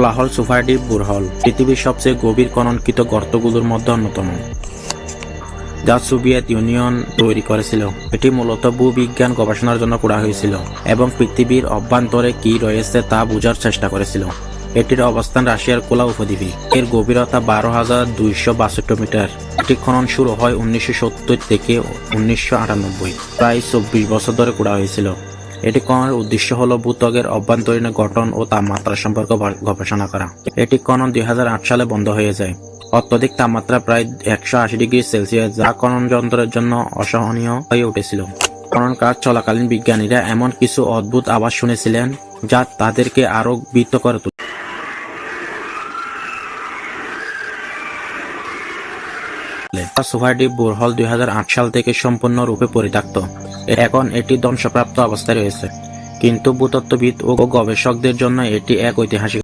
কোলাহল সুফারডি বুরহল পৃথিবীর সবচেয়ে গভীর খননকৃত গর্তগুলোর মধ্যে অন্যতম। যা সোভিয়েত ইউনিয়ন তৈরি করেছিল। এটি মূলত ভূবিজ্ঞান গবেষণার জন্য করা হয়েছিল এবং পৃথিবীর অভ্যন্তরে কি রয়েছে তা বোঝার চেষ্টা করেছিল। এটির অবস্থান রাশিয়ার কোলা উপদ্বীপে। এর গভীরতা বারো হাজার দুইশো বাষট্টি মিটার। এটি খনন শুরু হয় উনিশশো সত্তর থেকে উনিশশো আটানব্বই, প্রায় চব্বিশ বছর ধরে করা হয়েছিল। এটি খননের উদ্দেশ্য হল ভূত্বকের অভ্যন্তরীণ গঠন ও তাপমাত্রা সম্পর্কে গবেষণা করা। এটি খনন দুই সালে বন্ধ হয়ে যায়। অত্যধিক তাপমাত্রা প্রায় একশো আশি ডিগ্রি সেলসিয়াস, যা খনন যন্ত্রের জন্য অসহনীয় হয়ে উঠেছিল। খনন কাজ চলাকালীন বিজ্ঞানীরা এমন কিছু অদ্ভুত আওয়াজ শুনেছিলেন, যা তাদেরকে আরও ভীত করে তুলে। সোফারডি বোরহল দুই সাল থেকে সম্পূর্ণরূপে পরিত্যক্ত। এখন এটি ধ্বংসপ্রাপ্ত অবস্থায় রয়েছে। কিন্তু ভূতত্ত্ববিদ ও গবেষকদের জন্য এটি এক ঐতিহাসিক